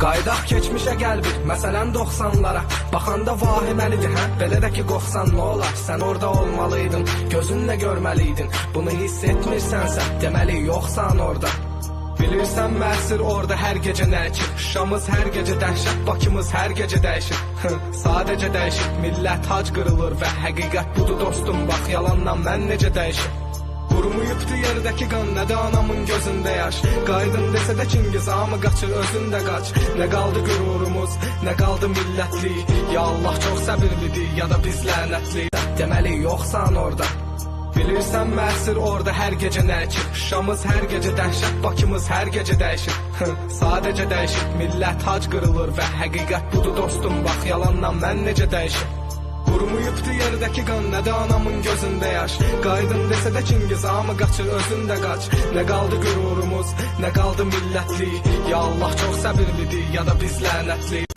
Qaydaq keçmişə gəl bir, məsələn 90-lara Baxanda vahiməlidir, hə? Belə də ki qoxsan nə olar? Sən orada olmalıydın, gözünlə görməliydin. Bunu hiss etmirsənsə, deməli yoxsan orada. Bilirsən Mərsir orada hər gecə nə ki Şuşamız hər gecə dəhşət, Bakımız hər gecə dəyişir. Hı, Sadəcə dəyişir, millət hac qırılır və həqiqət budur dostum. Bax yalanla mən necə dəyişir Qurumuyubdu yerdəki qan, nə də anamın gözündə yaş? Qaydın desə də Çingiz hamı qaçır, özün də qaç Nə qaldı qürurumuz, nə qaldı millətlik Ya Allah çox səbirlidir, ya da biz lənətli Deməli yoxsan orada. Bilirsən Mərsir orada hər gecə nə ki Şuşamız hər gecə dəhşət, Bakımız hər gecə dəyişir Sadəcə dəyişir, millət hac qırılır və həqiqət budur dostum. Bax yalanla mən necə dəyişir Qurumuyubdu yerdəki qan, nə də anamın gözündə yaş. Qaydın desə də Çingiz hamı qaçır, özün də qaç Nə qaldı qürurumuz, nə qaldı millətlik Ya Allah çox səbirlidir, ya da biz lənətli